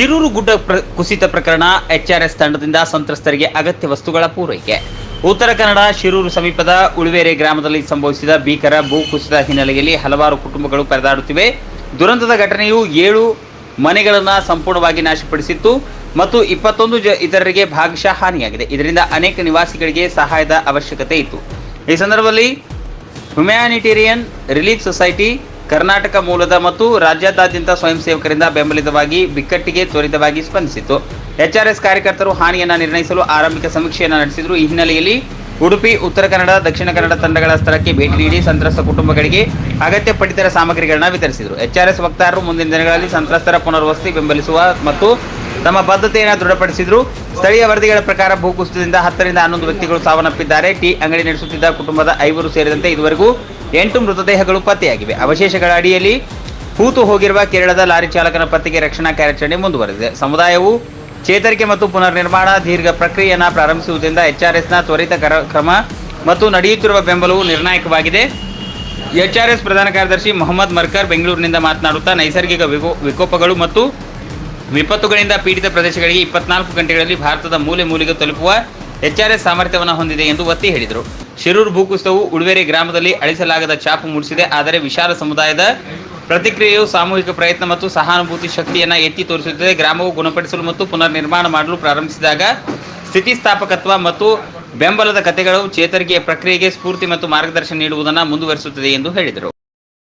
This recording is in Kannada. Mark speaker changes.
Speaker 1: ಶಿರೂರು ಗುಡ್ಡ ಕುಸಿತ ಪ್ರಕರಣ ಎಚ್ಆರ್ಎಸ್ ತಂಡದಿಂದ ಸಂತ್ರಸ್ತರಿಗೆ ಅಗತ್ಯ ವಸ್ತುಗಳ ಪೂರೈಕೆ. ಉತ್ತರ ಕನ್ನಡ ಶಿರೂರು ಸಮೀಪದ ಉಳುವೇರೆ ಗ್ರಾಮದಲ್ಲಿ ಸಂಭವಿಸಿದ ಭೀಕರ ಭೂ ಕುಸಿತ ಹಿನ್ನೆಲೆಯಲ್ಲಿ ಹಲವಾರು ಕುಟುಂಬಗಳು ಪರದಾಡುತ್ತಿವೆ. ದುರಂತದ ಘಟನೆಯು ಏಳು ಮನೆಗಳನ್ನು ಸಂಪೂರ್ಣವಾಗಿ ನಾಶಪಡಿಸಿತ್ತು ಮತ್ತು ಇಪ್ಪತ್ತೊಂದು ಜ, ಇತರರಿಗೆ ಭಾಗಶಃ ಹಾನಿಯಾಗಿದೆ. ಇದರಿಂದ ಅನೇಕ ನಿವಾಸಿಗಳಿಗೆ ಸಹಾಯದ ಅವಶ್ಯಕತೆ ಇತ್ತು. ಈ ಸಂದರ್ಭದಲ್ಲಿ ಹ್ಯುಮ್ಯಾನಿಟೇರಿಯನ್ ರಿಲೀಫ್ ಸೊಸೈಟಿ ಕರ್ನಾಟಕ ಮೂಲದ ಮತ್ತು ರಾಜ್ಯಾದ್ಯಂತ ಸ್ವಯಂ ಸೇವಕರಿಂದ ಬೆಂಬಲಿತವಾಗಿ ಬಿಕ್ಕಟ್ಟಿಗೆ ತ್ವರಿತವಾಗಿ ಸ್ಪಂದಿಸಿತು ಎಚ್ಆರ್ಎಸ್ ಕಾರ್ಯಕರ್ತರು ಹಾನಿಯನ್ನು ನಿರ್ಣಯಿಸಲು ಆರಂಭಿಕ ಸಮೀಕ್ಷೆಯನ್ನು ನಡೆಸಿದರು. ಈ ಹಿನ್ನೆಲೆಯಲ್ಲಿ ಉಡುಪಿ, ಉತ್ತರ ಕನ್ನಡ, ದಕ್ಷಿಣ ಕನ್ನಡ ತಂಡಗಳ ಸ್ಥಳಕ್ಕೆ ಭೇಟಿ ನೀಡಿ ಸಂತ್ರಸ್ತ ಕುಟುಂಬಗಳಿಗೆ ಅಗತ್ಯ ಪಡಿತರ ಸಾಮಗ್ರಿಗಳನ್ನು ವಿತರಿಸಿದರು. ಎಚ್ಆರ್ಎಸ್ ವಕ್ತಾರರು ಮುಂದಿನ ದಿನಗಳಲ್ಲಿ ಸಂತ್ರಸ್ತರ ಪುನರ್ವಸತಿ ಬೆಂಬಲಿಸುವ ಮತ್ತು ತಮ್ಮ ಬದ್ಧತೆಯನ್ನು ದೃಢಪಡಿಸಿದರು. ಸ್ಥಳೀಯ ವರದಿಗಳ ಪ್ರಕಾರ ಭೂಕುಸಿತದಿಂದ ಹತ್ತರಿಂದ ಹನ್ನೊಂದು ವ್ಯಕ್ತಿಗಳು ಸಾವನ್ನಪ್ಪಿದ್ದಾರೆ. ಟೀ ಅಂಗಡಿ ನಡೆಸುತ್ತಿದ್ದ ಕುಟುಂಬದ ಐವರು ಸೇರಿದಂತೆ ಇದುವರೆಗೂ ಎಂಟು ಮೃತದೇಹಗಳು ಪತ್ತೆಯಾಗಿವೆ. ಅವಶೇಷಗಳ ಅಡಿಯಲ್ಲಿ ಹೂತು ಹೋಗಿರುವ ಕೇರಳದ ಲಾರಿ ಚಾಲಕನ ಪತ್ತೆಗೆ ರಕ್ಷಣಾ ಕಾರ್ಯಾಚರಣೆ ಮುಂದುವರೆದಿದೆ. ಸಮುದಾಯವು ಚೇತರಿಕೆ ಮತ್ತು ಪುನರ್ನಿರ್ಮಾಣ ದೀರ್ಘ ಪ್ರಕ್ರಿಯೆಯನ್ನು ಪ್ರಾರಂಭಿಸುವುದರಿಂದ ಎಚ್ಆರ್ಎಸ್ನ ತ್ವರಿತ ಕರ- ಕ್ರಮ ಮತ್ತು ನಡೆಯುತ್ತಿರುವ ಬೆಂಬಲವು ನಿರ್ಣಾಯಕವಾಗಿದೆ. ಎಚ್ಆರ್ಎಸ್ ಪ್ರಧಾನ ಕಾರ್ಯದರ್ಶಿ ಮೊಹಮ್ಮದ್ ಮರ್ಕರ್ ಬೆಂಗಳೂರಿನಿಂದ ಮಾತನಾಡುತ್ತಾ ನೈಸರ್ಗಿಕ ವಿಕೋ- ವಿಕೋಪಗಳು ಮತ್ತು ವಿಪತ್ತುಗಳಿಂದ ಪೀಡಿತ ಪ್ರದೇಶಗಳಿಗೆ ಇಪ್ಪತ್ನಾಲ್ಕು ಗಂಟೆಗಳಲ್ಲಿ ಭಾರತದ ಮೂಲೆ ಮೂಲೆಗೆ ತಲುಪುವ ಎಚ್ಆರ್ಎಸ್ ಸಾಮರ್ಥ್ಯವನ್ನು ಹೊಂದಿದೆ ಎಂದು ಒತ್ತಿ ಹೇಳಿದರು. ಶಿರೂರು ಭೂಕುಸಿತವು ಉಳುವೇರೆ ಗ್ರಾಮದಲ್ಲಿ ಅಳಿಸಲಾಗದ ಚಾಪು ಮೂಡಿಸಿದೆ. ಆದರೆ ವಿಶಾಲ ಸಮುದಾಯದ ಪ್ರತಿಕ್ರಿಯೆಯು ಸಾಮೂಹಿಕ ಪ್ರಯತ್ನ ಮತ್ತು ಸಹಾನುಭೂತಿ ಶಕ್ತಿಯನ್ನು ಎತ್ತಿ ತೋರಿಸುತ್ತದೆ. ಗ್ರಾಮವು ಗುಣಪಡಿಸಲು ಮತ್ತು ಪುನರ್ ನಿರ್ಮಾಣ ಮಾಡಲು ಪ್ರಾರಂಭಿಸಿದಾಗ ಸ್ಥಿತಿಸ್ಥಾಪಕತ್ವ ಮತ್ತು ಬೆಂಬಲದ ಕಥೆಗಳು ಚೇತರಿಕೆಯ ಪ್ರಕ್ರಿಯೆಗೆ ಸ್ಫೂರ್ತಿ ಮತ್ತು ಮಾರ್ಗದರ್ಶನ ನೀಡುವುದನ್ನು ಮುಂದುವರಿಸುತ್ತದೆ ಎಂದು ಹೇಳಿದರು.